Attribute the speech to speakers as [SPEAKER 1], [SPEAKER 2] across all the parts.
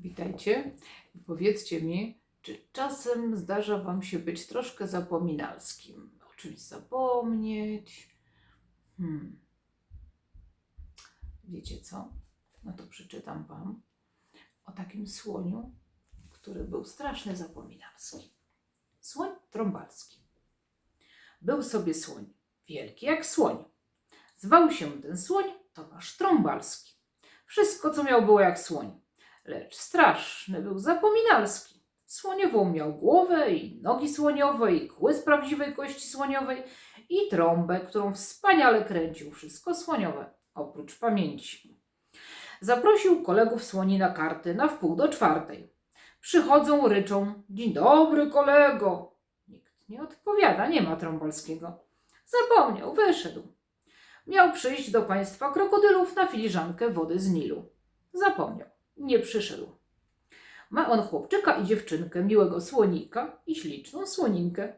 [SPEAKER 1] Witajcie powiedzcie mi, czy czasem zdarza Wam się być troszkę zapominalskim? O czymś zapomnieć? Hmm. Wiecie co? No to przeczytam Wam o takim słoniu, który był strasznie zapominalski. Słoń trąbalski. Był sobie słoń, wielki jak słoń. Zwał się ten słoń Tomasz Trąbalski. Wszystko, co miał, było jak słoń lecz straszny był zapominalski. Słoniową miał głowę i nogi słoniowe i kły z prawdziwej kości słoniowej i trąbę, którą wspaniale kręcił. Wszystko słoniowe, oprócz pamięci. Zaprosił kolegów słoni na karty na wpół do czwartej. Przychodzą, ryczą. Dzień dobry, kolego. Nikt nie odpowiada, nie ma trąbalskiego. Zapomniał, wyszedł. Miał przyjść do państwa krokodylów na filiżankę wody z Nilu. Zapomniał nie przyszedł. Ma on chłopczyka i dziewczynkę, miłego słonika i śliczną słoninkę.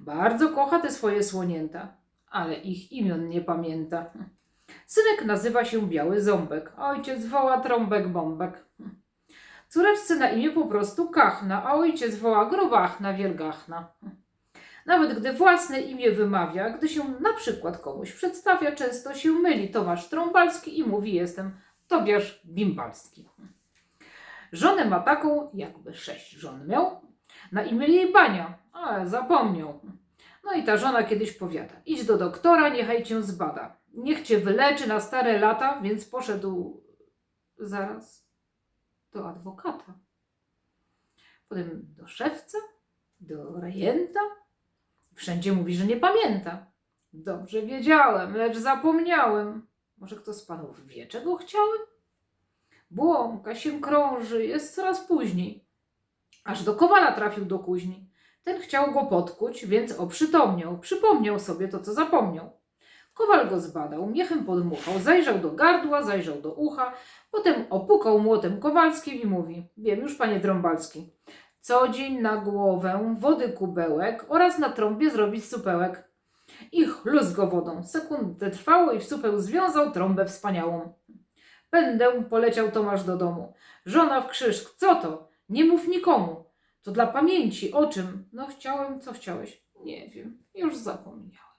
[SPEAKER 1] Bardzo kocha te swoje słonięta, ale ich imion nie pamięta. Synek nazywa się Biały Ząbek, ojciec woła Trąbek Bombek. Córeczce na imię po prostu Kachna, a ojciec woła Grobachna Wielgachna. Nawet gdy własne imię wymawia, gdy się na przykład komuś przedstawia, często się myli Tomasz Trąbalski i mówi jestem Tobiasz Bimbalski. Żonę ma taką, jakby sześć żon miał, na imię jej Bania, ale zapomniał. No i ta żona kiedyś powiada, idź do doktora, niechaj cię zbada. Niech cię wyleczy na stare lata, więc poszedł zaraz do adwokata. Potem do szewca, do rejenta. Wszędzie mówi, że nie pamięta. Dobrze wiedziałem, lecz zapomniałem. Może kto z panów wie, czego chciałem? Błąka się krąży, jest coraz później. Aż do kowala trafił do kuźni. Ten chciał go podkuć, więc oprzytomniał, przypomniał sobie to, co zapomniał. Kowal go zbadał, miechem podmuchał, zajrzał do gardła, zajrzał do ucha, potem opukał młotem kowalskim i mówi: Wiem już, panie Trąbalski, co dzień na głowę wody kubełek oraz na trąbie zrobić supełek. I chluz go wodą. Sekundę trwało i w supeł związał trąbę wspaniałą. Pędę poleciał Tomasz do domu. Żona w krzyż. Co to? Nie mów nikomu. To dla pamięci. O czym? No chciałem, co chciałeś? Nie wiem. Już zapomniałem.